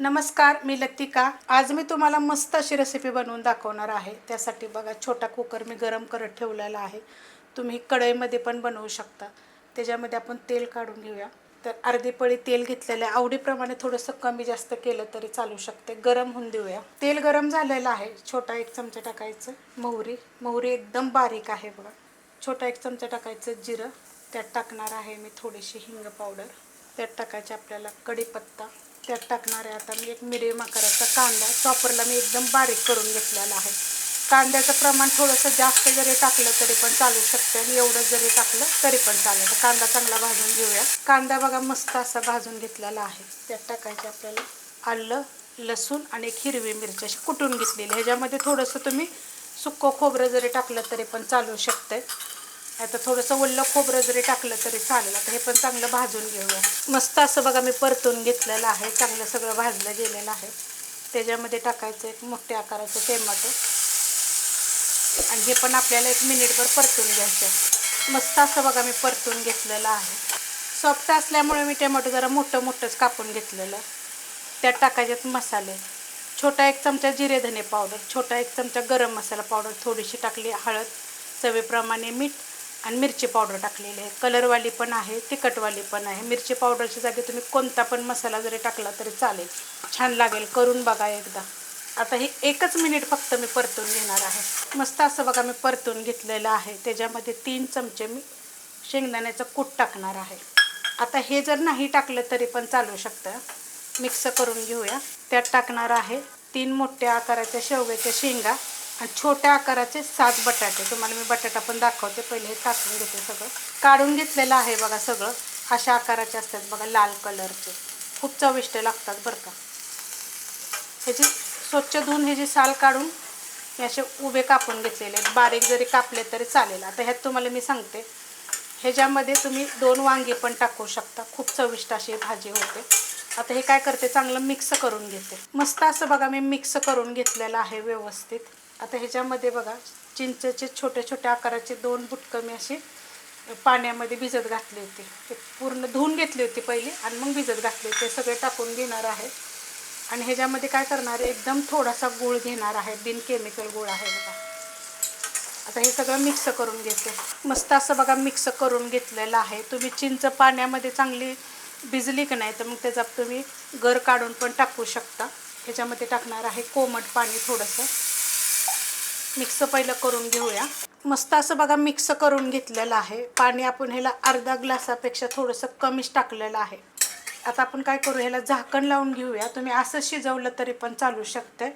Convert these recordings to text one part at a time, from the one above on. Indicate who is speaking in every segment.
Speaker 1: नमस्कार मी लतिका. आज मी तुम्हाला मस्त अशी रेसिपी बनवून दाखवणार आहे. त्यासाठी बघा छोटा कुकर मी गरम करत ठेवलेला आहे. तुम्ही कढईमध्ये पण बनवू शकता. त्याच्यामध्ये आपण तेल काढून घेऊया. तर अर्धी पळी तेल घेतलेलं आहे आवडीप्रमाणे थोडंसं कमी जास्त केलं तरी चालू शकते. गरम होऊन देऊया. तेल गरम झालेलं आहे. छोटा एक चमचा टाकायचं मोहरी. मोहरी एकदम बारीक आहे बघा. छोटा एक चमचा टाकायचं जिरं. त्यात टाकणार आहे मी थोडीशी हिंग पावडर. त्यात टाकायचे आपल्याला कढीपत्ता. त्यात टाकणार आहे. आता मी एक मिडियम आकाराचा कांदा चॉपरला मी एकदम बारीक करून घेतलेला आहे. कांद्याचं प्रमाण थोडंसं जास्त जरी टाकलं तरी पण चालू शकते आणि एवढं जरी टाकलं तरी पण चालेल. कांदा चांगला भाजून घेऊया. कांदा बघा मस्त असा भाजून घेतलेला आहे. त्यात टाकायचं आपल्याला आलं लसूण आणि एक हिरवी मिरची अशी कुटून घेतलेली ह्याच्यामध्ये थोडंसं तुम्ही सुक्कं खोबरं जरी टाकलं तरी पण चालू शकतं आता थोडंसं ओलं खोबरं जरी टाकलं तरी चालेल. आता हे पण चांगलं भाजून घेऊया. मस्त असं बघा मी परतून घेतलेलं आहे. चांगलं सगळं भाजलं गेलेलं आहे. त्याच्यामध्ये टाकायचं एक मोठ्या आकाराचं टोमॅटो. आणि हे पण आपल्याला एक मिनिटभर परतून घ्यायचं मस्त असं बघा मी परतून घेतलेलं आहे. सॉफ्ट असल्यामुळे मी टोमॅटो जरा मोठं मोठंच कापून घेतलेलं. त्यात टाकायच्यात मसाले. छोटा एक चमचा जिरे धने पावडर छोटा एक चमचा गरम मसाला पावडर थोडीशी टाकली हळद चवीप्रमाणे मीठ आणि मिरची पावडर टाकलेली आहे. कलरवाली पण आहे तिखटवाली पण आहे. मिरची पावडरच्या जागी तुम्ही कोणता पण मसाला जरी टाकला तरी चालेल. छान लागेल करून बघा एकदा. आता हे एकच मिनिट फक्त मी परतून घेणार आहे. मस्त असं बघा मी परतून घेतलेलं आहे. त्याच्यामध्ये तीन चमचे मी शेंगदाण्याचं कूट टाकणार आहे. आता हे जर नाही टाकलं तरी पण चालू शकतं. मिक्स करून घेऊया. त्यात टाकणार आहे तीन मोठ्या आकाराच्या शेवग्याच्या शेंगा. आणि छोट्या आकाराचे सात बटाटे तुम्हाला मी बटाटा पण दाखवते पहिले हे टाकून घेते सगळं. काढून घेतलेलं आहे बघा सगळं अशा आकाराचे असतात बघा लाल कलरचे. खूप चविष्ट लागतात बरं का. ह्याची स्वच्छ धुवून ह्याची साल काढून हे असे उभे कापून घेतलेले आहेत. बारीक जरी कापले तरी चालेल. आता ह्यात तुम्हाला मी सांगते ह्याच्यामध्ये तुम्ही दोन वांगी पण टाकू शकता. खूप चविष्ट अशी भाजी होते. आता हे काय करते चांगलं मिक्स करून घेते. मस्त असं बघा मी मिक्स करून घेतलेलं आहे व्यवस्थित. आता ह्याच्यामध्ये बघा चिंचेचे छोट्या छोट्या आकाराचे दोन बुटकं मी असे पाण्यामध्ये भिजत घातले होते. ते पूर्ण धुवून घेतली होती पहिली आणि मग भिजत घातले होते. सगळे टाकून घेणार आहे. आणि ह्याच्यामध्ये काय करणार आहे? एकदम थोडासा गूळ घेणार आहे. बिन केमिकल गूळ आहे बघा. आता हे सगळं मिक्स करून घेते. मस्त असं बघा मिक्स करून घेतलेलं आहे. तुम्ही चिंच पाण्यामध्ये चांगली भिजली की नाही तर मग त्याचा तुम्ही गर काढून पण टाकू शकता. ह्याच्यामध्ये टाकणार आहे कोमट पाणी थोडंसं. मिक्स पहिलं करून घेऊया. मस्त असं बघा मिक्स करून घेतलेलं आहे. पाणी आपण ह्याला अर्धा ग्लासापेक्षा थोडंसं कमीच टाकलेलं आहे. आता आपण काय करू ह्याला झाकण लावून घेऊया. तुम्ही असं शिजवलं तरी पण चालू शकते.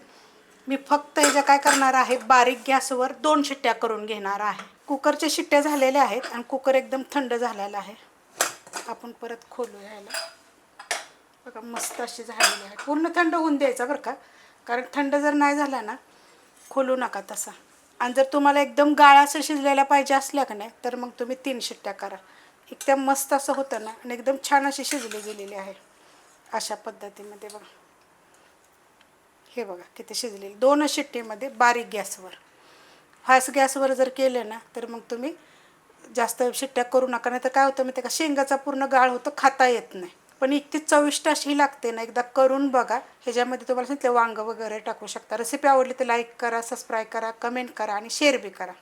Speaker 1: मी फक्त ह्याच्या काय करणार आहे बारीक गॅसवर दोन शिट्ट्या करून घेणार आहे. कुकरच्या शिट्ट्या झालेल्या आहेत आणि कुकर एकदम थंड झालेला आहे. आपण परत खोलू ह्याला. बघा मस्त अशी झालेली आहे. पूर्ण थंड होऊन द्यायचा बरं का? कारण थंड जर नाही झाला ना खोलू नका तसा. आणि जर तुम्हाला एकदम गाळ असं शिजलेला पाहिजे असल्या का नाही तर मग तुम्ही तीन शिट्ट्या करा. एकदम मस्त असं होतं ना आणि एकदम छान अशी शिजली गेलेली आहे. अशा पद्धतीमध्ये बघा. हे बघा किती शिजलेली. दोनच शिट्टीमध्ये बारीक गॅसवर. फास्ट गॅसवर जर केलं ना तर मग तुम्ही जास्त शिट्ट्या करू नका. नाही तर काय होतं माहिती आहे का शेंगाचा पूर्ण गाळ होतो खाता येत नाही. पण इतकी चविष्ट अशी लागते ना एकदा करून बघा. ह्याच्यामध्ये तुम्हाला सांगितलं वांगं वगैरे टाकू शकता. रेसिपी आवडली तर लाईक करा सबस्क्राईब करा कमेंट करा आणि शेअर बी करा.